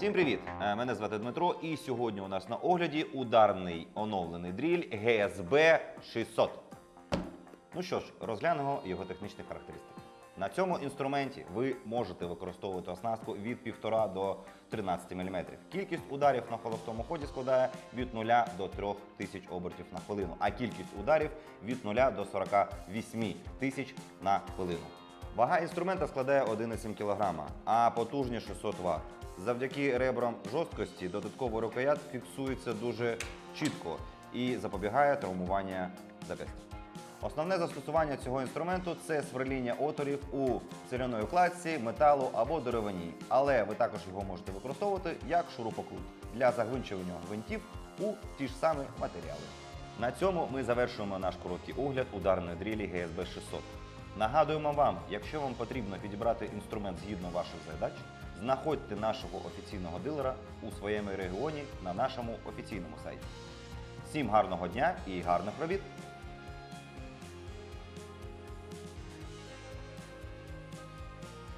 Всім привіт! Е, Мене звати Дмитро, і сьогодні у нас на огляді ударний оновлений дріль ГСБ 600. Ну що ж, розглянемо його технічні характеристики. На цьому інструменті ви можете використовувати оснастку від 1,5 до 13 мм. Кількість ударів на холостому ході складає від 0 до 3000 обертів на хвилину, а кількість ударів від 0 до 48 тисяч на хвилину. Вага інструмента складає 1,7 кг, а потужність 600 Вт. Завдяки ребрам жорсткості додатковий рукоят фіксується дуже чітко і запобігає травмування зап'ястя. Основне застосування цього інструменту це сверління отворів у целяної кладці, металу або деревині. Але ви також його можете використовувати як шурупокрут для загвинчування гвинтів у ті ж самі матеріали. На цьому ми завершуємо наш короткий огляд ударної дрілі ГСБ 600. Нагадуємо вам, якщо вам потрібно підібрати інструмент згідно ваших задач, знаходьте нашого офіційного дилера у своєму регіоні на нашому офіційному сайті. Всім гарного дня і гарних робіт!